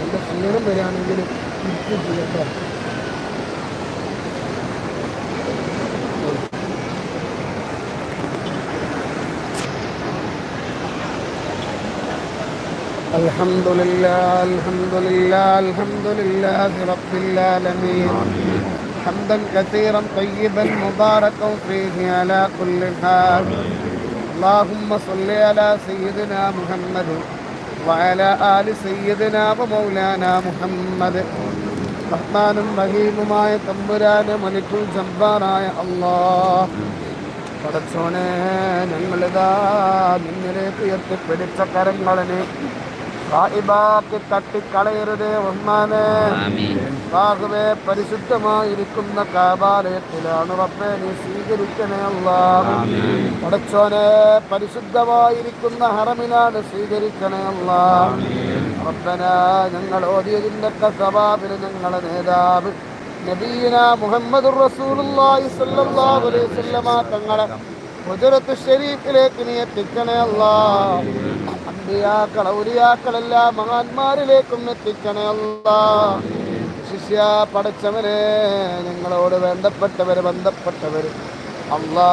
നല്ല ക്ഷീണം വരികയാണെങ്കിൽ ഇരിക്കും കേട്ടോ الحمد لله الحمد لله الحمد لله رب العالمين حمدا كثيرا طيبا مباركا فيه على كل حال اللهم صل على سيدنا محمد وعلى آل سيدنا ومولانا محمد റഹ്മാനും റഹീമുമായ തമ്പുരാന് മലിക്കുൽ ജബ്ബാറായ അള്ളാഹ് പടച്ചോനെ ഞങ്ങളിതാ നിന്നിലേക്ക് എത്തിപ്പിടിച്ച കരങ്ങളിനെ സായിബാക്കി തട്ടിക്കളയരുതേ ഒന്നാനെ ബാഹുവേ പരിശുദ്ധമായിരിക്കുന്ന കാബാലയത്തിലാണ് റബ്ബെ നീ സ്വീകരിക്കണേ അല്ല. പടച്ചോനെ പരിശുദ്ധമായിരിക്കുന്ന ഹറമിലാണ് സ്വീകരിക്കണേ അല്ല. റബ്ബന ഞങ്ങൾ ഓതിയതിന്റെ സവാബിന് ഞങ്ങളെ നേതാവ്. നബീന മുഹമ്മദ് റസൂലുള്ളാഹി സ്വല്ലല്ലാഹു അലൈഹി വസല്ലമ തങ്ങളെ ഹുജറത്ത് ഷരീഫിലേക്ക് നീ എത്തിക്കണേ അല്ലാ. അമ്പിയാക്കൾ ഔലിയാക്കളെല്ലാം മഹാന്മാരിലേക്കും എത്തിക്കണേ അല്ലാ. ശിഷ്യ പഠിച്ചവരെ ഞങ്ങളോട് വേണ്ടപ്പെട്ടവര് ബന്ധപ്പെട്ടവര്. അല്ലാ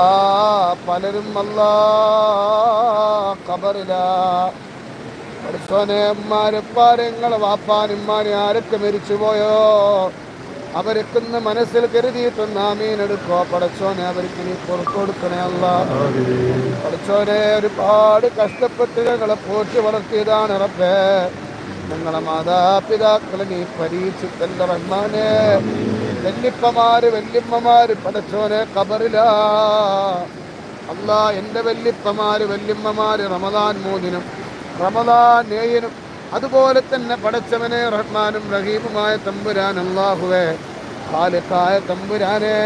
പലരും അല്ലാ കബറിലാ പഠിച്ചോനെ ഉമ്മാരെപ്പാരങ്ങളെ വാപ്പാനിമ്മാനെ ആരൊക്കെ മരിച്ചുപോയോ? അവരൊക്കെ മനസ്സിൽ കരുതിയിട്ടൊന്ന് ആമീൻ എടുക്കോ പടച്ചോനെ അവർക്ക് നീ പുറത്തു കൊടുക്കണേ അല്ല. പടച്ചോനെ ഒരുപാട് കഷ്ടപ്പെട്ട് ഞങ്ങളെ പോറ്റി വളർത്തിയതാണ് റബ്ബേ. ഞങ്ങളെ മാതാപിതാക്കളെ നീ പരീക്ഷിക്കല്ല റഹ്മാനെ. വല്യപ്പമാര് വല്യമ്മമാര് പടച്ചോനെ കബറിലാ. അല്ല എന്റെ വല്യപ്പമാര് വല്യമ്മമാര് റമദാൻ മൂന്നിനും റമദാൻ ഏഴിനും അതുപോലെ തന്നെ പടച്ചവനെ റഹ്മാനും റഹീമുമായ തമ്പുരാൻ അള്ളാഹുവേ ഖാലിഖായ തമ്പുരാനെ.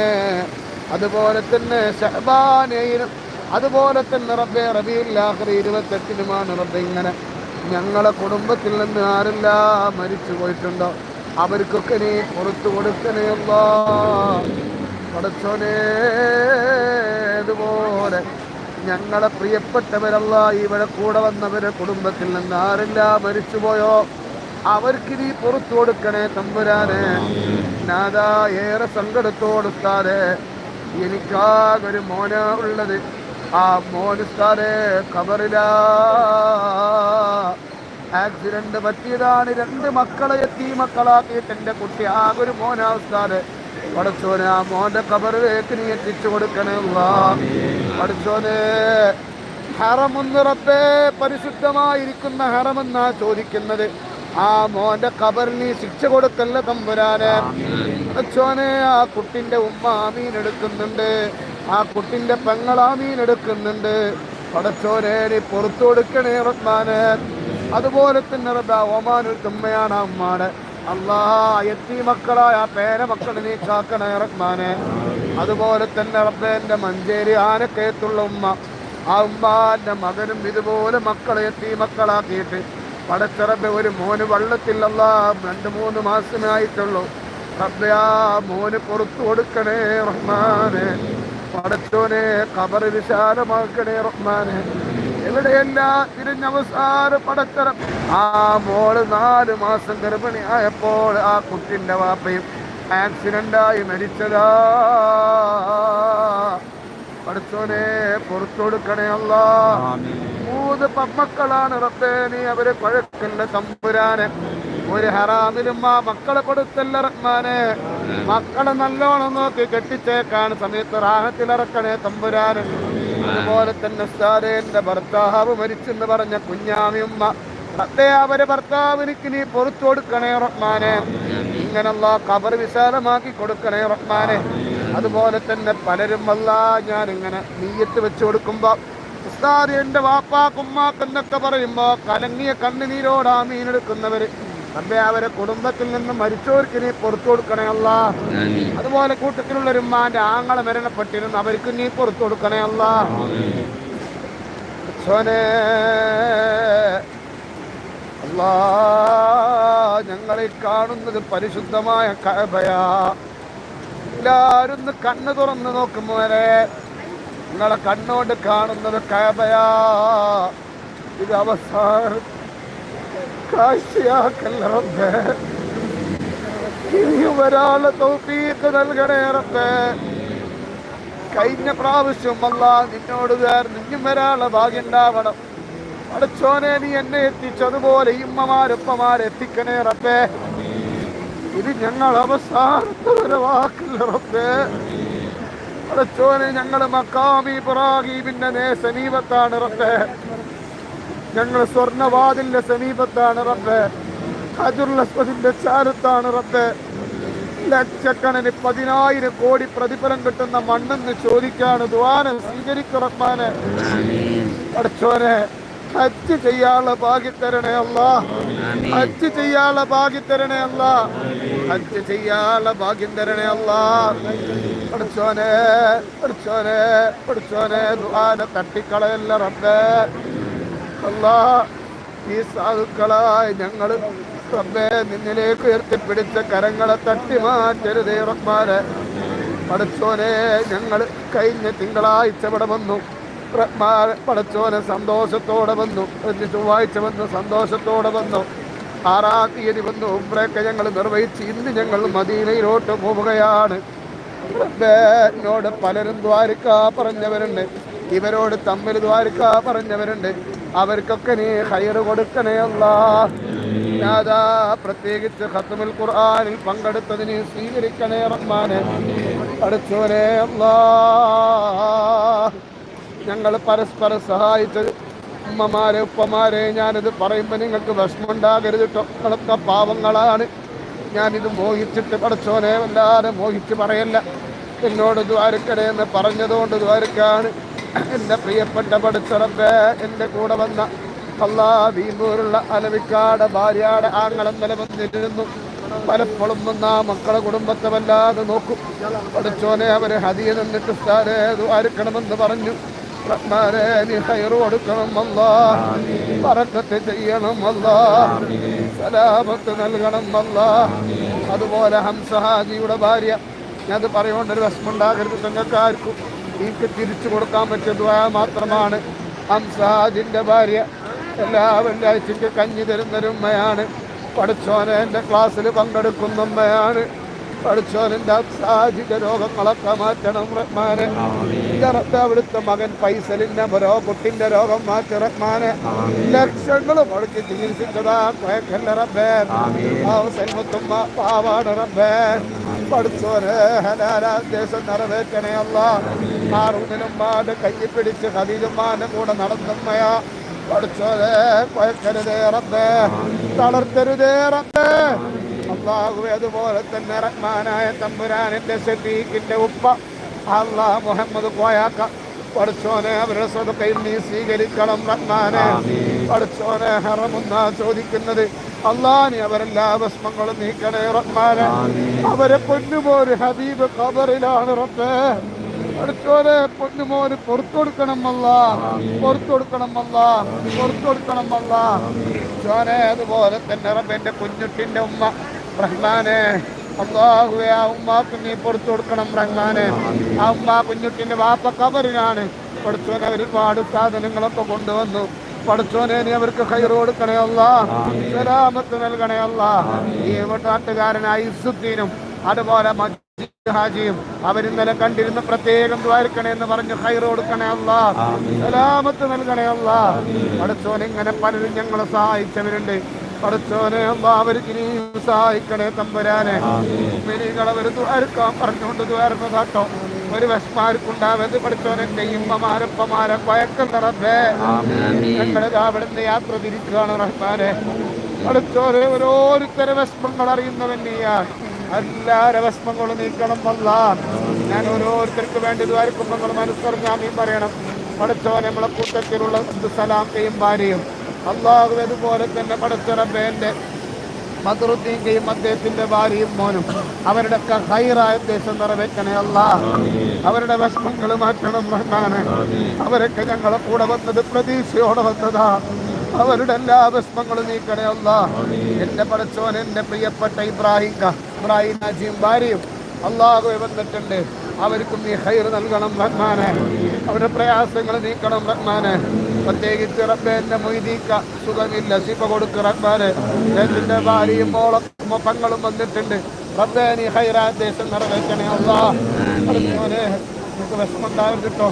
അതുപോലെ തന്നെ ഷഹബാനേയിനും അതുപോലെ തന്നെ റബ്ബെ റബിയില്ലാഹറി ഇരുപത്തെട്ടിനുമാണ് റബ്ബെ ഇങ്ങനെ ഞങ്ങളെ കുടുംബത്തിൽ നിന്ന് ആരെല്ലാം മരിച്ചു പോയിട്ടുണ്ടോ? അവർക്കൊക്കെ നീ പുറത്തു കൊടുക്കണേ അല്ലാ പടച്ചോനേ അതുപോലെ ഞങ്ങളെ പ്രിയപ്പെട്ടവരല്ല ഇവിടെ കൂടെ വന്നവരെ കുടുംബത്തിൽ നിന്ന് ആരെല്ലാം മരിച്ചുപോയോ? അവർക്ക് നീ പുറത്തു കൊടുക്കണേ തമ്പുരാനെ. നാദാ ഏറെ സങ്കടത്തോടുത്താതെ എനിക്കാകൊരു മോന ഉള്ളത്. ആ മോനുസ്താരെ കബറില ആക്സിഡന്റ് പറ്റിയതാണ്. രണ്ട് മക്കളെ എത്തി മക്കളാക്കിയിട്ട് എന്റെ കുട്ടി ആകൊരു മോനാവസ്ഥാതെ പടച്ചോനെ ആ മോന്റെ കബറിലേക്ക് നീ എത്തിച്ചു കൊടുക്കണേ റബ്ബേ പരിശുദ്ധമായിരിക്കുന്ന ഹറമെന്നാ ചോദിക്കുന്നത്. ആ മോന്റെ കബറിൽ നീ ശിക്ഷ കൊടുക്കല്ല തമ്പുരാനെ? പടച്ചോനെ ആ കുട്ടിന്റെ ഉമ്മ ആമീൻ എടുക്കുന്നുണ്ട്. ആ കുട്ടിന്റെ പെങ്ങൾ ആമീൻ എടുക്കുന്നുണ്ട്. പടച്ചോനെ നീ പുറത്തു കൊടുക്കണേ റഹ്മാനെ. അതുപോലെ തന്നെ റബ്ബ ഒമാനൊരു തുമ്മയാണ് അമ്മാടെ അമ്മാണ് എത്തി മക്കളായ പേര മക്കളെ നീ കാക്കണേ റഹ്മാനെ. അതുപോലെ തന്നെ റബ്ബെ എന്റെ മഞ്ചേരി ആനക്കയത്തുള്ള ഉമ്മ. ആ ഉമ്മാന്റെ മകനും ഇതുപോലെ മക്കളെ എത്തി മക്കളാക്കിയിട്ട് പടച്ചിറബ് ഒരു മോന് വള്ളത്തില്ലല്ല രണ്ട് മൂന്ന് മാസമേ ആയിട്ടുള്ളൂ. റബ്ബെ ആ മോന് പുറത്തു കൊടുക്കണേ റഹ്മാനെ. പടച്ചോനെ കബറ് വിശാലമാക്കണേ റഹ്മാനെ. എവിടെയെല്ലാം തിരിഞ്ഞവസാര പടച്ചറ ആ മോൾ നാല് മാസം ഗർഭിണിയായപ്പോൾ ആ കുട്ടിന്റെ വാപ്പയും ആക്സിഡന്റായി മരിച്ചതാ. പഠിച്ചോനെ പുറത്തു കൊടുക്കണേ അല്ല മൂന്ന് പമ്മക്കളാണ് റബ്ബേ നീ അവരെ പഴക്കല്ല തമ്പുരാനെ. ഒരു ഹറാമിലും ആ മക്കളെ കൊടുത്തല്ല റഹ്മാനെ. മക്കളെ നല്ലോണം നോക്കി കെട്ടിച്ചേക്കാൻ സമയത്ത് റാഹത്തിലിറക്കണേ തമ്പുരാന്. അതുപോലെ തന്നെ ഉസ്താദേ, ഭർത്താവ് മരിച്ചെന്ന് പറഞ്ഞ കുഞ്ഞാമിയമ്മ അവരെ ഭർത്താവിനിക്ക് നീ പുറത്തു കൊടുക്കണേ റഹ്മാനെ. ഇങ്ങനല്ല കബർ വിശാലമാക്കി കൊടുക്കണേ റഹ്മാനെ. അതുപോലെ തന്നെ പലരും അല്ല ഞാൻ ഇങ്ങനെ നീയത്ത് വെച്ച് കൊടുക്കുമ്പോ എന്റെ വാപ്പാക്കുമ്മാക്കെന്നൊക്കെ പറയുമ്പോ കലങ്ങിയ കണ്ണുനീരോട് മീനെടുക്കുന്നവര്. റബ്ബേ അവരെ കുടുംബത്തിൽ നിന്ന് മരിച്ചവർക്ക് നീ പുറത്തു കൊടുക്കണേ അല്ല. അതുപോലെ കൂട്ടത്തിലുള്ള ഒരു ഉമ്മാന്റെ ആങ്ങളെ മരണപ്പെട്ടിരുന്നു. അവർക്ക് നീ പുറത്തു കൊടുക്കണേ അല്ല. സോനെ അല്ലാ ഞങ്ങളെ കാണുന്നത് പരിശുദ്ധമായ കഅബയാ. എല്ലാരും ഒന്ന് കണ്ണ് തുറന്ന് നോക്കുമ്പോലെ നിങ്ങളെ കണ്ണോട് കാണുന്നത് കഅബയാ. ഇത് അവസാനം കാഴ്ചയാക്കല്ല റബ്ബേ. ഇനിയും വരാനുള്ള നൽകണേ റബ്ബേ. കഴിഞ്ഞ പ്രാവശ്യം അല്ല നിന്നോട് വേർ ഇനിയും വരാനുള്ള ഭാഗ്യം ഉണ്ടാവണം അടച്ചോനെ നീ എന്നെ എത്തിച്ചതുപോലെ ഇമ്മമാരൊപ്പമാരെ എത്തിക്കണേ റബ്ബേ. ഇത് ഞങ്ങൾ അവസാനത്തെ റബ്ബേ. അടച്ചോനെ ഞങ്ങൾ മക്കാമി ഇബ്രാഹീമിന്റെ നേ സമീപത്താണ് റബ്ബേ. ഞങ്ങൾ സ്വർണവാതിലിന്റെ സമീപത്താണ് റബ്ബേ. ഹജുർലസ്വദിന്റെ ചാരത്താണ് റബ്ബ്. ലക്ഷക്കണന് പതിനായിരം കോടി പ്രതിഫലം കിട്ടുന്ന മണ്ണെന്ന് ചോദിക്കാണ് ദ്വാനം സ്വീകരിക്കുറപ്പാന് അടച്ചോനെ ഹജ്ജ് ചെയ്യാനുള്ള ഭാഗ്യത്തരണേ അല്ല. ഹജ്ജ് ചെയ്യാനുള്ള ഭാഗ്യത്തരണേ അല്ല. ഹജ്ജ് ചെയ്യാനുള്ള ഭാഗ്യം തരണേ അല്ല. പഠിച്ചോനെ പഠിച്ചോനെ പഠിച്ചോനെ ദ്വാന തട്ടിക്കളയല്ല റബ്ബേ. അല്ലാ ഈ സാധുക്കളായി ഞങ്ങൾ റബ്ബേ നിന്നിലേക്ക് ഉയർത്തിപ്പിടിച്ച കരങ്ങളെ തട്ടി മാറ്റരുതേ റഹ്മാനെ പഠിച്ചോനെ ഞങ്ങൾ കഴിഞ്ഞ തിങ്കളാഴ്ച ഇവിടെ വന്നു. റഹ്മാൻ സന്തോഷത്തോടെ വന്നു. ചൊവ്വാഴ്ച വന്നു സന്തോഷത്തോടെ വന്നു. ആറാം തീയതി വന്നു. ഉമ്രയൊക്കെ ഞങ്ങൾ നിർവഹിച്ച് ഇന്ന് ഞങ്ങൾ മദീനയിലോട്ട് പോവുകയാണ്. എന്നോട് പലരും ദ്വാരിക്ക പറഞ്ഞവരുണ്ട്. ഇവരോട് തമ്മിൽ ദ്വാരിക്ക പറഞ്ഞവരുണ്ട്. അവർക്കൊക്കെ നീ ഹൈർ കൊടുക്കണേ അല്ലാ. ഞാതാ പ്രത്യേകിച്ച് ഖത്തുൽ ഖുർആനിൽ പങ്കെടുത്തതിന് സ്വീകരിക്കണേ റഹ്മാനെ. അല്ലാ. ഞങ്ങൾ പരസ്പരം സഹായിച്ചത് ഉമ്മമാരെ ഉപ്പമാരെ ഞാനിത് പറയുമ്പോൾ നിങ്ങൾക്ക് വിഷമമുണ്ടാകരുത് ടൊക്കളൊക്കെ പാവങ്ങളാണ്. ഞാനിത് മോഹിച്ചിട്ട് പഠിച്ചോനെ വല്ലാതെ മോഹിച്ച് പറയല്ല. എന്നോട് ദ്വാരക്കടേ എന്ന് പറഞ്ഞതുകൊണ്ട് ദ്വാരക്കാണ്. എന്റെ പ്രിയപ്പെട്ട പഠിച്ചറപ്പേ എന്റെ കൂടെ വന്ന അള്ളാ വീമ്പൂരുള്ള അലവിക്കാട് ഭാര്യയുടെ ആങ്ങളും നിലവന്നിരുന്നു പലപ്പോഴും വന്ന മക്കളെ കുടുംബത്തെ വല്ലാതെ നോക്കും. പഠിച്ചോനെ അവരെ ഹതിയ നിന്നിട്ട് സ്ഥാനെ ആരുക്കണമെന്ന് പറഞ്ഞു. റഹ്മാനെ നീ ഹൈറ് കൊടുക്കണം അല്ലാ പറക്കത്ത് ചെയ്യണം അല്ലാ സലാമത്ത് നൽകണം അല്ലാ അതുപോലെ ഹംസഹാജിയുടെ ഭാര്യ. ഞാൻ പറയുകൊണ്ട് ഒരു വിഷമുണ്ടാകരുത് തങ്ങൾക്കാർക്കും എനിക്ക് തിരിച്ചു കൊടുക്കാൻ പറ്റിയ ദ്വാ മാത്രമാണ്. ഹംസഹാജിന്റെ ഭാര്യ എല്ലാ വെള്ളിയാഴ്ചയ്ക്ക് കഞ്ഞി തരുന്നൊരുമ്മയാണ് പഠിച്ചോനെ എന്റെ ക്ലാസ്സിൽ പങ്കെടുക്കുന്ന ഉമ്മയാണ് പഠിച്ചോനെന്റെ സാഹചര്യ രോഗങ്ങളൊക്കെ മാറ്റണം റഹ്മാനെ. ഇതറത്തെ അവിടുത്തെ മകൻ ഫൈസലിന്റെ മരോ കുട്ടിന്റെ രോഗം മാറ്റി റഹ്മാനെ. ലക്ഷങ്ങൾ മുടക്കി ചികിത്സിച്ചതാ കുഴക്കല്ല റബ്ബേ. സെൽവത്തുമ്മ പാവാട് റബ്ബേ. പഠിച്ചോനെ ഹലാലാദേശം നിറവേറ്റണേ അല്ല. മാട് കയ്യിൽ പിടിച്ച് ഖദീജുമ്മാന്റെ കൂടെ നടന്നമ്മയാ. പഠിച്ചോനെ കുഴക്കരുതേ റബ്ബേ. തളർത്തരുതേ റബ്ബേ. അള്ളാഹുവെ അതുപോലെ തന്നെ റഹ്മാനായ തമ്പുരാനിന്റെ ഷഫീഖിന്റെ ഉപ്പ. അള്ളാഹ് മുഹമ്മദ് കോയാക്ക പഠിച്ചോനെ അവരുടെ സ്വതക്കയിൽ നീ സ്വീകരിക്കണം റഹ്മാനെ. പഠിച്ചോനെ ഹറമുന്ന ചോദിക്കുന്നത്. അള്ളാ നീ അവരെല്ലാ ഭസ്മങ്ങളും നീക്കണേ റഹ്മാനെ. അവരെ പൊന്നുപോര് ഹബീബ് ഖബറിലാണ് റബ്ബേ. അടുത്തോലെ പൊന്നുമോന് പുറത്തു കൊടുക്കണം അല്ല. പുറത്തു കൊടുക്കണം അല്ല. പുറത്തു കൊടുക്കണം അല്ല. ചോനെ അതുപോലെ തന്നെ റബ്ബെന്റെ കുഞ്ഞുട്ടിന്റെ ഉമ്മ. റഹ്മാനെ അള്ളാഹുവെ ആ ഉമ്മാക്ക് നീ പുറത്തു കൊടുക്കണം റഹ്മാനെ. ആ ഉമ്മ കുഞ്ഞുട്ടിന്റെ വാപ്പ കബറിനാണ്. പഠിച്ചോനെ ഒരുപാട് സാധനങ്ങളൊക്കെ കൊണ്ടുവന്നു. പഠിച്ചോനെ നീ അവർക്ക് കയറ് കൊടുക്കണേ അല്ല. സലാമത്ത് നൽകണേ അല്ല. ഈ നാട്ടുകാരനായ ഇസുദ്ദീനും അതുപോലെ ഹാജിയും അവരിന്നലെ കണ്ടിരുന്ന പ്രത്യേകം ദ്വാരക്കണേ എന്ന് പറഞ്ഞു ഹൈർ കൊടുക്കണേ അല്ല. സലാമത്ത് നൽകണേ അല്ല. പഠിച്ചോൻ ഇങ്ങനെ പലരും ഞങ്ങളെ സഹായിച്ചവരുണ്ട്. പഠിച്ചോനെ അല്ലാഹുവേ അവർക്ക് സഹായിക്കണേ തമ്പുരാനെ. മിനികളെ ഒരു ദ്വാരക്കാൻ പറഞ്ഞുകൊണ്ട് ദ്വാരന്നതാട്ടോ ഒരു വിഷമാർക്കുണ്ടാവരുത് പഠിച്ചോനെ ഇമ്മമാരപ്പമാരെ പയക്കം റബ്ബേ ഞങ്ങൾ അവിടുന്ന് യാത്ര തിരിക്കുകയാണ് റഹ്മാനെ. പഠിച്ചോനെ ഓരോരുത്തരെ വിഷമങ്ങൾ അറിയുന്നവൻ നീയാണ്. എല്ലാരെ വിഷമങ്ങളും നീക്കണം വല്ല ഞാൻ ഓരോരുത്തർക്ക് വേണ്ടി ദ്വാരക്കുമ്പോൾ മനസ്സറിഞ്ഞാമീ പറയണം. പഠിച്ചോ നമ്മളെ കൂട്ടത്തിലുള്ള സലാം സലാമയും ഭാര്യയും? അള്ളാഹു അതുപോലെ തന്നെ പടച്ചിറബേന്റെ മധുറുദ്ദീന്റെയും അദ്ദേഹത്തിന്റെ ഭാര്യയും മോനും അവരുടെ ഒക്കെ ഹൈറായ ഉദ്ദേശം നിറവേറ്റണേ അല്ല അവരുടെ വിഷമങ്ങൾ മാറ്റണം റഹ്മാനെ. അവരൊക്കെ ഞങ്ങളെ കൂടെ വന്നത് പ്രതീക്ഷയോടെ വന്നതാ. അവരുടെ എല്ലാ വിഷമങ്ങളും നീക്കണേ അല്ല എന്റെ പടച്ചോൻ എന്റെ പ്രിയപ്പെട്ട ഇബ്രാഹിം ഇബ്രാഹിം നാജിയും ഭാര്യയും അള്ളാഹു വന്നിട്ടുണ്ട്. അവർക്കും നീ ഹൈർ നൽകണം റഹ്മാനെ. അവരുടെ പ്രയാസങ്ങൾ നീക്കണം റഹ്മാനെ. പ്രത്യേകിച്ച് റബ്ബെ എന്റെ മൊയ്തീക്ക. സുഖമില്ല ശിപ കൊടുക്ക് റബ്ബാന്. എന്റെ ഭാര്യയും മോളും പെങ്ങളും വന്നിട്ടുണ്ട്. റബ്ബെ നീ ഹൈറാ ദേശം നിറവേറ്റണേ അള്ളാ. വിഷമം കേട്ടോ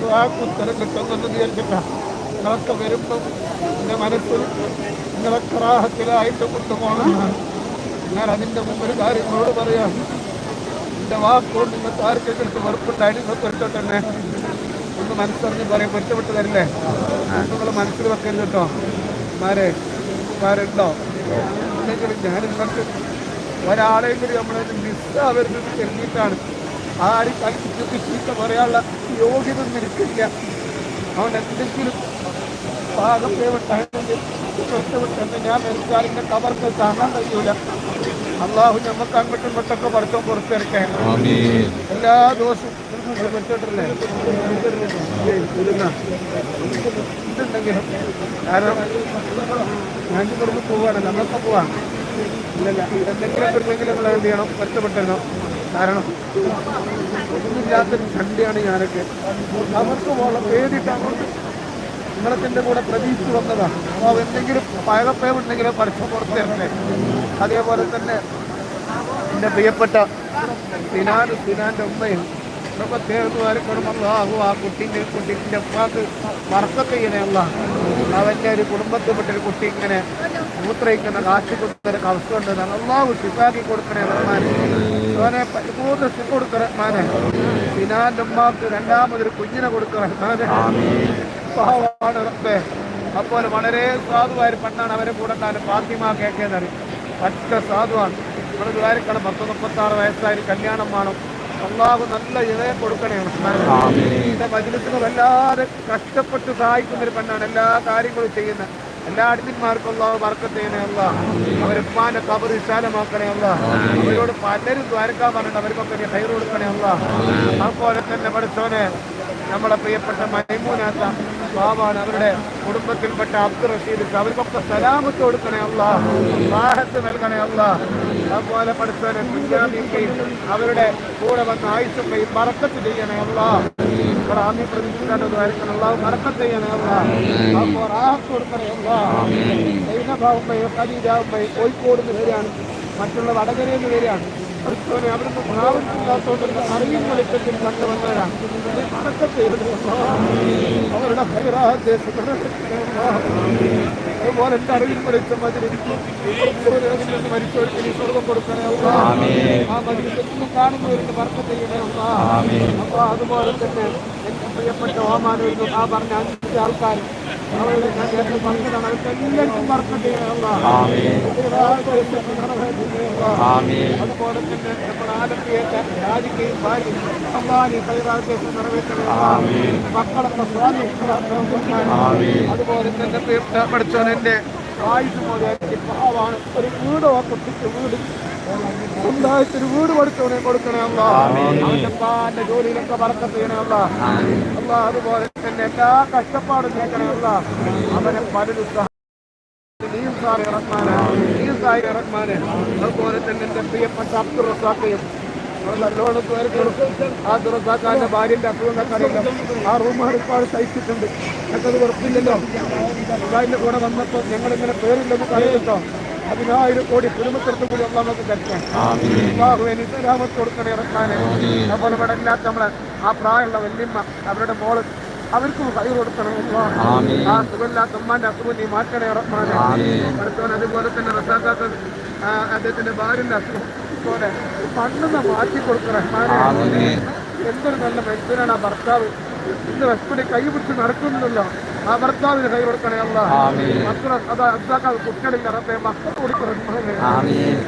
ദുആക്ക് ഉത്തരം കിട്ടുന്നു വിചാരിച്ചിട്ട. നിങ്ങളൊക്കെ വരുമ്പം എന്റെ മനസ്സിൽ നിങ്ങളൊക്കെ റാഹത്തിലായിട്ട് കൊണ്ടുപോകണം. ഞാൻ അതിന്റെ മുമ്പ് കാര്യങ്ങളോട് പറയാം. എന്റെ വാക്കുകൊണ്ട് നിങ്ങൾക്ക് ആർക്കെങ്കിലും വെറുപ്പുണ്ടായിട്ട് നിങ്ങൾക്ക് തന്നെ ഒന്ന് മനസ്സറിഞ്ഞ് പറയും. പൊരുത്തപ്പെട്ട് തരില്ലേ? നിങ്ങൾ മനസ്സിൽ വെക്കരുത് കേട്ടോ. മാരെ മാരുണ്ടോ ഉണ്ടെങ്കിൽ ഞാൻ നിങ്ങൾക്ക് ഒരാളെയും കൂടി നമ്മളതിന് മിസ്സാവരുത് കരുതിയിട്ടാണ് ആരും കളിച്ചിട്ട് ചീത്ത പറയാനുള്ള യോഗ്യത നിൽക്കില്ല അവൻ എന്തെങ്കിലും പാകപ്പേവട്ടാണെങ്കിൽ പൊരുത്തപ്പെട്ടെന്ന് ഞാൻ മരിച്ചാൽ ഇങ്ങനെ കവർക്ക് കാണാൻ കഴിയൂല. അള്ളാഹു നമുക്ക് അങ്ങോട്ടും ഇങ്ങോട്ടൊക്കെ പഠിത്തം പുറത്തിറക്കാൻ എല്ലാ ദിവസവും ഇതുണ്ടെങ്കിലും കാരണം ഞാൻ പോവാണ്. നമ്മളൊക്കെ പോവാം ഇല്ലല്ല എന്തെങ്കിലും നമ്മൾ എന്ത് ചെയ്യണം? പൊരുത്തപ്പെട്ടിരുന്നു കാരണം ഒന്നുമില്ലാത്തൊരു സൺഡേയാണ് ഞാനൊക്കെ. അവർക്ക് പോലെ പേടിയിട്ട് അങ്ങോട്ട് നിങ്ങളൊക്കെ എന്റെ കൂടെ പ്രതീക്ഷിച്ച് വന്നതാണ്. അപ്പോൾ എന്തെങ്കിലും പഴകപ്പേമുണ്ടെങ്കിലും പഠിച്ച പുറത്തിറങ്ങേ അതേപോലെ തന്നെ എന്റെ പ്രിയപ്പെട്ട സിനാൻ സിനാന്റെ ഉമ്മയും അല്ലാഹു ആ കുട്ടീന്റെ കുട്ടീന്റെ ഉപ്പാക്ക് വർക്കൊക്കെ അല്ല അവന്റെ ഒരു കുടുംബത്തിൽപ്പെട്ട ഒരു കുട്ടി ഇങ്ങനെ മൂത്രയിക്കുന്ന കാശി കൊടുക്കുന്ന അവസ്ഥ ഉണ്ട് അള്ളാഹു ശിഫാക്കി കൊടുക്കണേ റഹ്മാൻ അവനെ പരിപൂർണ ശിഫ കൊടുക്കണേ റഹ്മാനെ. സിനാന്റെ ഉമ്മാക്ക് രണ്ടാമതൊരു കുഞ്ഞിനെ കൊടുക്കണേ റഹ്മാനെ. അപ്പോൾ വളരെ സാധുവായ പെണ്ണാണ് അവരെ കൂടെ ഫാത്തിമ കേൾക്കുന്നത് പറ്റ സാധുവാണ്. നമ്മുടെ പിള്ളേർക്കാണ് പത്ത് മുപ്പത്താറ് വയസ്സായ കല്യാണം വേണം. അള്ളാഹു നല്ല ഇണയെ കൊടുക്കണേ. മജിലിസിന് വല്ലാതെ കഷ്ടപ്പെട്ട് സഹായിക്കുന്ന ഒരു പെണ്ണാണ്. എല്ലാ കാര്യങ്ങളും ചെയ്യുന്ന എല്ലാ അടിമന്മാർക്കും അള്ളാഹു വർക്കത്ത് ചെയ്യണേ അല്ല അവരുപ്പാന്റെ കബർ വിശാലമാക്കണേ അല്ല അവരോട് പലരും ദ്വാരക്കാൻ പറഞ്ഞിട്ട് അവർക്കൊക്കെ കയർ കൊടുക്കണേ അല്ല അതുപോലെ തന്നെ പഠിച്ചവനെ നമ്മളെ പ്രിയപ്പെട്ട മൈമൂനാത്ത ബാബാണ് അവരുടെ കുടുംബത്തിൽപ്പെട്ട അബ്ദുൾ റഷീദ്. അവർക്കൊക്കെ സലാമത്ത് കൊടുക്കണേ അല്ല സാഹസ് നൽകണേ അല്ല അതുപോലെ പഠിച്ചവരെ കുഞ്ഞാമിക്കയും അവരുടെ കൂടെ വന്ന ആയുസുമ്മയും മറക്കത്ത് ചെയ്യണേ അല്ല ഇവിടെ ആമി പ്രതീക്ഷിക്കാത്തതായിരിക്കണം അള്ളാഹു മറക്കത്ത് ചെയ്യണേ അപ്പോൾ റാഹത്ത് കൊടുക്കണേ അല്ല സൈനഭാവുമ്മയും ഖദീജാവുമ്മയും കോഴിക്കോട് നിന്ന് വരികയാണ്. മറ്റുള്ള വടകരയിൽ നിന്ന് വരികയാണ്. പഠിച്ചവനെ അവിടുന്ന് പ്രാവശ്യമില്ലാത്തതുകൊണ്ട് അറിയും വെളിച്ചത്തിൽ കണ്ടുവന്നവരാണ് അവരുടെ അതുപോലെ എന്റെ അറിവിൽ പഠിച്ച മരിച്ചവർക്ക് നീ സ്വർഗം കൊടുക്കണേ. ആ മരിച്ചൊന്നും കാണുന്നവരുടെ വർക്ക് ചെയ്യണേ. അപ്പൊ അതുപോലെ തന്നെ എന്റെ പ്രിയപ്പെട്ട ഓമാനോ ആ പറഞ്ഞ അഞ്ച് ആൾക്കാർ അതുപോലെ തന്നെ നമ്മുടെ ആലപ്പിയേറ്റ രാജിക്കയും ഭാര്യ അമ്പാനി കൈറാദേശം നിറവേറ്റണേ അല്ലാ. മക്കളൊക്കെ സ്വാധീനിക്കണം അതുപോലെ തന്നെ പ്രിയപ്പെട്ട പഠിച്ചവനെന്റെ ആയുസ് പോലെ പാവാണ് ഒരു വീട് കുട്ടിക്ക് വീട് സ്വന്തമായിട്ടൊരു വീട് പഠിച്ചവനെ കൊടുക്കണേ അല്ല അവന്റെ ജോലിയിലൊക്കെ പറക്കത്ത് ചെയ്യണേ അല്ല അല്ല അതുപോലെ തന്നെ എല്ലാ കഷ്ടപ്പാടും കേൾക്കണേ അല്ല അവനെ പലരും സഹ- ഇറക്മാനെ സാറി ഇറങ്ങാന് നീയും സായി ഇറങ്ങാന് അതുപോലെ തന്നെ എന്റെ പ്രിയപ്പെട്ട അബ്ദുൾ റസാഖയും നല്ലോണം ആ ദുറസാഖാന്റെ ഭാര്യന്റെ അസുഖം അറിയില്ല. ആ റൂം ഒരുപാട് സഹിച്ചിട്ടുണ്ട്. ഞങ്ങൾക്കത് ഉറപ്പില്ലല്ലോ. അതിന്റെ കൂടെ വന്നപ്പോൾ ഞങ്ങളിങ്ങനെ പേരില്ലെന്ന് പറയുന്നുണ്ടോ? പതിനായിരം കോടി കുടുംബത്തിനടുത്ത് കൂടി ഉള്ള നമുക്ക് തരട്ടെ ബാഹുവിന് ഇസ്ലാമത്ത് കൊടുക്കണേ ഇറക്കാന്. അതുപോലെ ഇവിടെ ഇല്ലാത്ത നമ്മളെ ആ പ്രായമുള്ള വല്യമ്മ അവരുടെ മോൾ അവർക്കും കൈ കൊടുക്കണം. ആ സുഖമില്ലാത്ത അമ്മാന്റെ അസുഖം നീ മാറ്റണേ ഇറക്കാന്. അടുത്തവൻ അതുപോലെ തന്നെ റസാഖാക്ക് അദ്ദേഹത്തിന്റെ ഭാര്യന്റെ അസുഖം. പോലെ മണ്ണെന്ന് മാറ്റി കൊടുക്കണേ എന്തൊരു നല്ല മനുഷ്യനാണ് ആ ഭർത്താവ്. ഇന്ന് വെസ്പടി കൈ പിടിച്ച് നടക്കുന്നുണ്ടല്ലോ. ആ ഭർത്താവിന് കൈ കൊടുക്കണേ അല്ല മക്കളെ അതാ അതാക്കാതെ കുട്ടികളില്ല റബ്ബേ മക്കൾ കൊടുക്കണം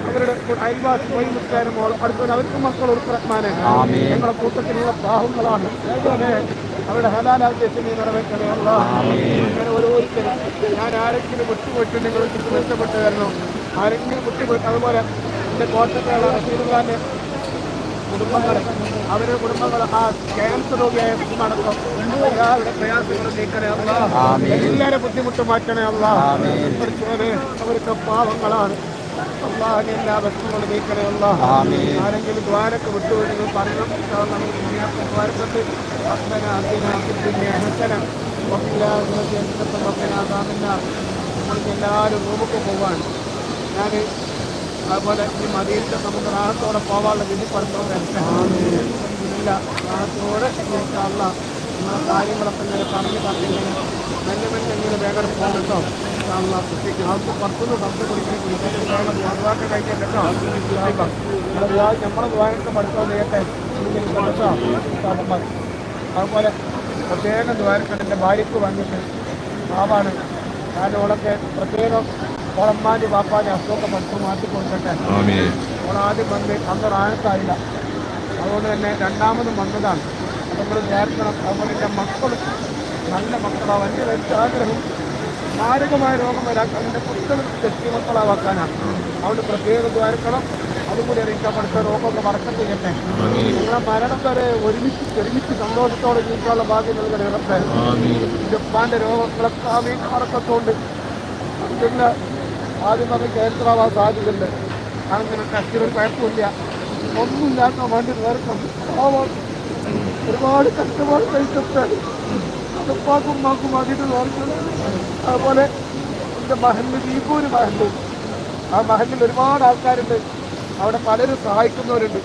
അവരുടെ അയൽവാസി പോയി നിൽക്കാനും മോൾ അവർക്ക് മക്കൾ കൊടുക്കണമാനെ ഞങ്ങളുടെ കൂട്ടത്തിലുള്ള പാഹങ്ങളാണ് അവരുടെ ഹലാലാദ്യത്തിന് നിറവേറ്റണേ അല്ല അങ്ങനെ ഓരോരുത്തരും ഞാൻ ആരെങ്കിലും വിട്ടുപോയിട്ട് നിങ്ങൾ നഷ്ടപ്പെട്ടു തരണം. ആരെങ്കിലും വിട്ടുപോയിട്ട് അതുപോലെ എന്റെ കോട്ടക്കലുള്ള റഷീദ് ഖാന്റെ കുടുംബങ്ങൾ അവരുടെ കുടുംബങ്ങൾ ആ ക്യാൻസർ രോഗിയായ കുടുംബമടക്കം എല്ലാവരും ബുദ്ധിമുട്ട് മാറ്റണേ അല്ല അവർക്ക് പാവങ്ങളാണ്. എല്ലാ വിഷമങ്ങളും നീക്കണേ ആരെങ്കിലും ദ്വാരക്ക് വിട്ടുവരുന്നത് പറഞ്ഞു നമുക്ക് എല്ലാവരും നമുക്ക് എല്ലാവരും റൂമൊക്കെ പോവാൻ ഞാൻ അതുപോലെ ഈ മതിയിലത്തെ നമുക്ക് റാഹത്തോടെ പോകാനുള്ള വിധിപ്പെടുത്തോടെ ഇല്ല റാഹത്തോടെ ഇൻഷാല്ല നമ്മളെ കാര്യങ്ങളൊക്കെ ഇങ്ങനെ പറഞ്ഞു പറഞ്ഞിങ്ങനെ മെല്ലെ മെല്ലെ ഇങ്ങനെ വേഗം പോകട്ടോ കുട്ടിക്ക് ആൾക്ക് പുറത്തുനിന്ന് പത്ത് കുടിക്കാൻ കുടിക്കാൻ കഴിക്കാൻ കേട്ടോ. നമ്മളെ ചെയ്യട്ടെ കേട്ടോ. അതുപോലെ പ്രത്യേകം ദ്വാരക്കണം ഭാര്യക്ക് വന്നിട്ട് പാവാണ് കാരണം ഓളൊക്കെ പ്രത്യേകം ഓളമ്മാന്റെ പാപ്പാന്റെ അസുഖമൊക്കെ മനസ്സ് മാറ്റി കൊടുക്കട്ടെ. ഓളാദ്യം വന്ന് അന്ന് റാനത്തായില്ല അതുകൊണ്ട് തന്നെ രണ്ടാമതും വന്നതാണ്. നമ്മൾ ചേർക്കണം. അതുപോലെ എന്റെ മക്കളും നല്ല മക്കളാണ് വലിയ വലിയ ആഗ്രഹം. മാരകമായ രോഗം വരാൻ അതിന്റെ കുട്ടികൾ തെറ്റി മക്കളാവാക്കാനാണ് അതുകൊണ്ട് പ്രത്യേക ദ്വാരക്കണം അതുകൂടി അറിയിക്കാൻ പഠിച്ച രോഗമൊക്കെ മറക്കം ചെയ്യട്ടെ. നിങ്ങളെ മരണം വരെ ഒരുമിച്ച് ഒരുമിച്ച് സന്തോഷത്തോടെ ജീവിക്കാനുള്ള ഭാഗ്യം നൽകണേ ജപ്പാന്റെ രോഗങ്ങളൊക്കെ ആമീൻ മറക്കത്തോണ്ട്. പിന്നെ ആദ്യം പറഞ്ഞ് ആവാൻ സാധ്യതയുണ്ട്. അങ്ങനെ ടെസ്റ്റിന് ഒരു കുഴപ്പമില്ല. ഒന്നുമില്ലാത്ത വേണ്ടി നേർക്കും പാവം. ഒരുപാട് കഷ്ടപ്പാട് കഴിച്ചിട്ട് ഉപ്പാക്കും ഉമ്മാക്കും അതിന് നേർക്കുന്നത് അതുപോലെ എന്റെ മഹലിൽ ദീപൂര് മഹലിൽ ആ മഹലിൽ ഒരുപാട് ആൾക്കാരുണ്ട്. അവിടെ പലരും സഹായിക്കുന്നവരുണ്ട്.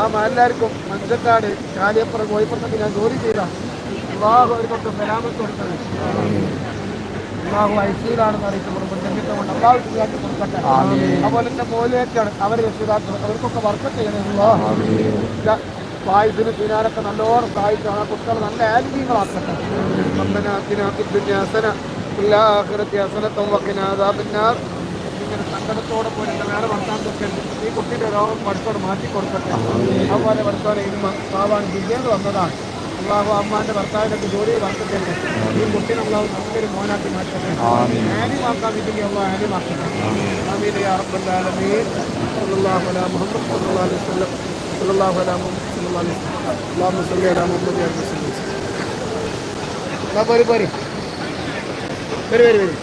ആ മഹല്ലാർക്കും മഞ്ചക്കാട് കാലിയപ്പുറം കോയിപ്പുറത്തൊക്കെ ഞാൻ ജോലി ചെയ്ത. വിവാഹം അവർക്കൊക്കെ സലാമത്ത് കൊടുത്തത്. അള്ളാഹു കൊടുക്കും ജന്മിത്തം കൊണ്ട് അള്ളാഹു ശരിയാക്കി കൊടുക്കട്ടെ. അതുപോലെ തന്നെ മോലേക്കാണ് അവർ രക്ഷിതാക്കൾ അവർക്കൊക്കെ വർക്ക് ചെയ്യണേ വായുവിന് തീരാനൊക്കെ നല്ലോണം സഹായിച്ചാണ് ആ കുട്ടികൾ നല്ല ആരോഗ്യങ്ങളാക്കട്ടെ ഹസന ഹസനത്തും വക്കിനാദാബിന്നാർ ഇങ്ങനെ സങ്കടത്തോടെ പോയിട്ട് വേറെ വർത്താനത്തൊക്കെ ഈ കുട്ടിയുടെ രോഗം പഠിത്തോട് മാറ്റി കൊടുക്കട്ടെ. അതുപോലെ പഠിത്തോടെ ഇന്ന് സാവാൻ ജില്ലയിൽ വന്നതാണ്. അള്ളാഹു അമ്മാന്റെ ഭർത്താവിനൊക്കെ ജോലി വർക്കട്ടെ ഈ കുട്ടിനെ അള്ളാഹു നല്ലൊരു മോനാക്കി മാറ്റട്ടെ ആര്യമാക്കാൻ വിധിക്കുക അള്ളാഹ് ആര്യമാക്കട്ടെ ആമീൻ യാ റബ്ബൽ ആലമീൻ സല്ലല്ലാഹു അലാ മുഹമ്മദ് സല്ലല്ലാഹു അലൈഹി വസല്ലം സല്ലല്ലാഹു അലാ മുഹമ്മദ് സല്ലല്ലാഹു അലൈഹി വസല്ലം അല്ലാഹുമ്മ സല്ലി അലാ മുഹമ്മദ് യാ എന്നാ പോരി പോരി വരി വരി വരി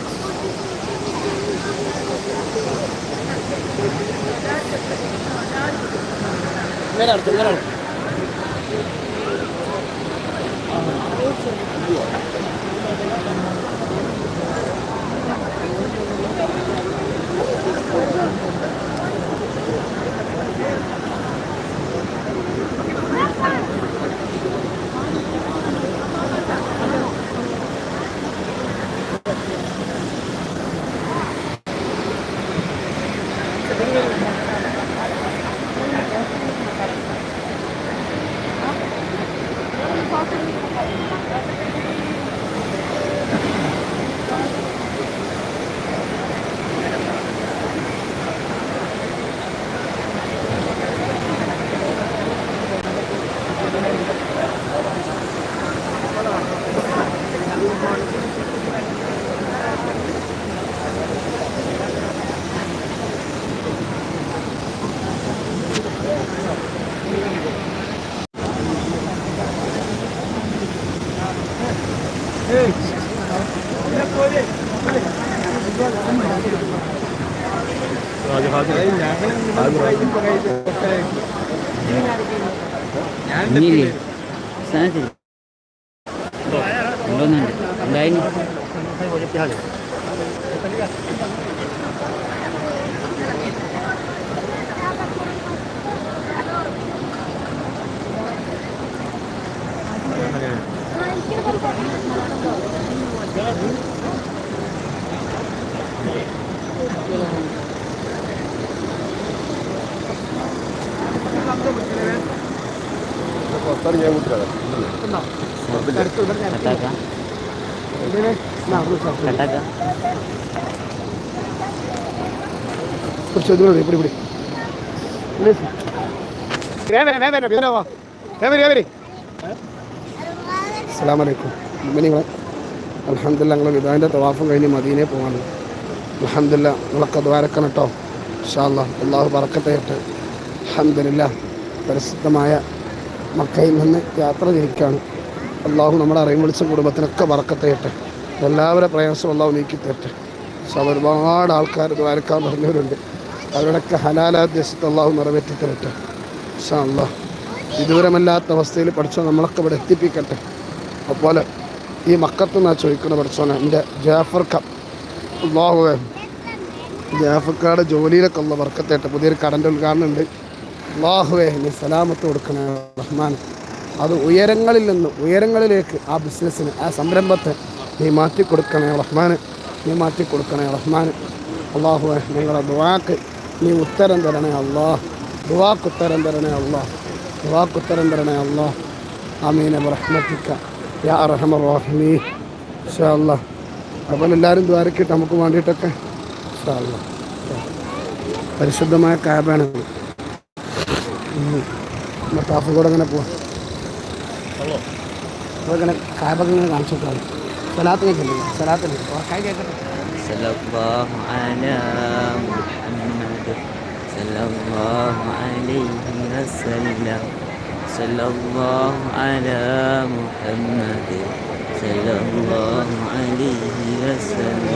ഇങ്ങനെ അടുത്ത് ഇങ്ങനെ അടുത്ത് Thank you. લોન ગાય નહીં Thank you. കട്ടാക്ക കട്ടാക്ക കുറച്ച് ഇവിടെ ഇവിടെ അസ്സാമലൈക്കും നിങ്ങൾ അലഹമില്ല നിങ്ങൾ വിധാന്റെ തവാഫും കഴിഞ്ഞ് മദീനെ പോവാണ്. അലഹമില്ല നിങ്ങളൊക്കെ ദ്വാരക്കണം കേട്ടോ ഷാല്ല അള്ളാഹു ഇട്ട് അലഹമില്ല പരിശുദ്ധമായ മക്കയിൽ നിന്ന് യാത്ര തിരിക്കുകയാണ് അള്ളാഹു നമ്മുടെ അറിയും വിളിച്ച കുടുംബത്തിനൊക്കെ വറക്കത്തേട്ടെ എല്ലാവരുടെ പ്രയാസം അള്ളാഹു നീക്കി തരട്ടെ. പക്ഷെ ഒരുപാട് ആൾക്കാർ ദ്വാരക്കാൻ പറഞ്ഞവരുണ്ട് അവരുടെയൊക്കെ ഹലാലാദ്ദേശത്ത് അള്ളാഹു നിറവേറ്റി തരട്ടെ. ഷാ അള്ളാഹ് വിദൂരമല്ലാത്ത അവസ്ഥയിൽ പഠിച്ചോ നമ്മളൊക്കെ ഇവിടെ എത്തിപ്പിക്കട്ടെ. അതുപോലെ ഈ മക്കത്ത് നിന്നാണ് ചോദിക്കുന്നത് പഠിച്ചോനെ എന്റെ ജാഫർ ക അള്ളാഹുവേ ജാഫർക്കാട് ജോലിയിലൊക്കെ ഉള്ള വർക്കത്തേട്ട് പുതിയൊരു കടന്റെ ഉദ്ഘാടനം ഉണ്ട്. അള്ളാഹുവേ നീ സലാമത്ത് കൊടുക്കണേ റഹ്മാൻ. അത് ഉയരങ്ങളിൽ നിന്ന് ഉയരങ്ങളിലേക്ക് ആ ബിസിനസ്സിന് ആ സംരംഭത്തെ നീ മാറ്റി കൊടുക്കണേ റഹ്മാൻ. നീ മാറ്റി കൊടുക്കണേ റഹ്മാൻ. അള്ളാഹുവേ ഞങ്ങളുടെ ദുവാക്ക് നീ ഉത്തരം തരണേ അള്ളാഹ് ദുവാക്ക് ഉത്തരം തരണേ അള്ളാഹ് ദുവാക്ക് ഉത്തരം തരണേ അള്ളാഹ് ആമീന റഹ്മത്തിക്ക. യാ റഹ്മ റഹ്മി ഇൻഷാ അല്ലാ അപ്പോൾ എല്ലാവരും ദ്വാരക്കിട്ട് നമുക്ക് വേണ്ടിയിട്ടൊക്കെ. ഷാ അല്ലാ പരിശുദ്ധമായ കാബാണ് Mataku gua dengan aku. Halo. Gua dengan kaya bagi dengan. Selamat ini. Selamat ini. Wah kaya dia. Sallallahu alaihi wasallam. Sallallahu alaihi wasallam. Sallallahu ala Muhammad Sallallahu alaihi wasallam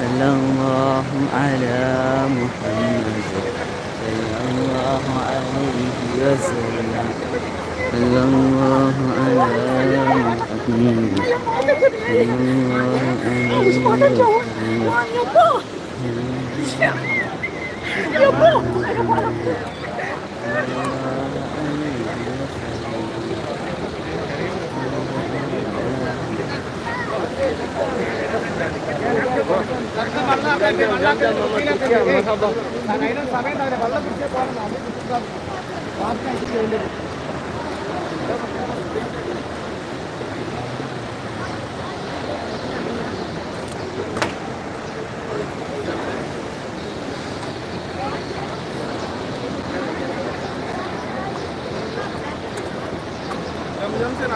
صلى الله على محمد صلى الله عليه وسلم صلى الله على محمد عليه وسلم وسلم صلى الله على محمد صلى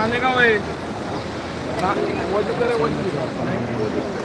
안내가 왜? 나 어제 그래 어제.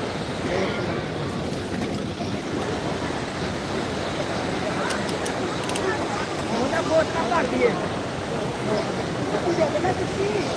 see.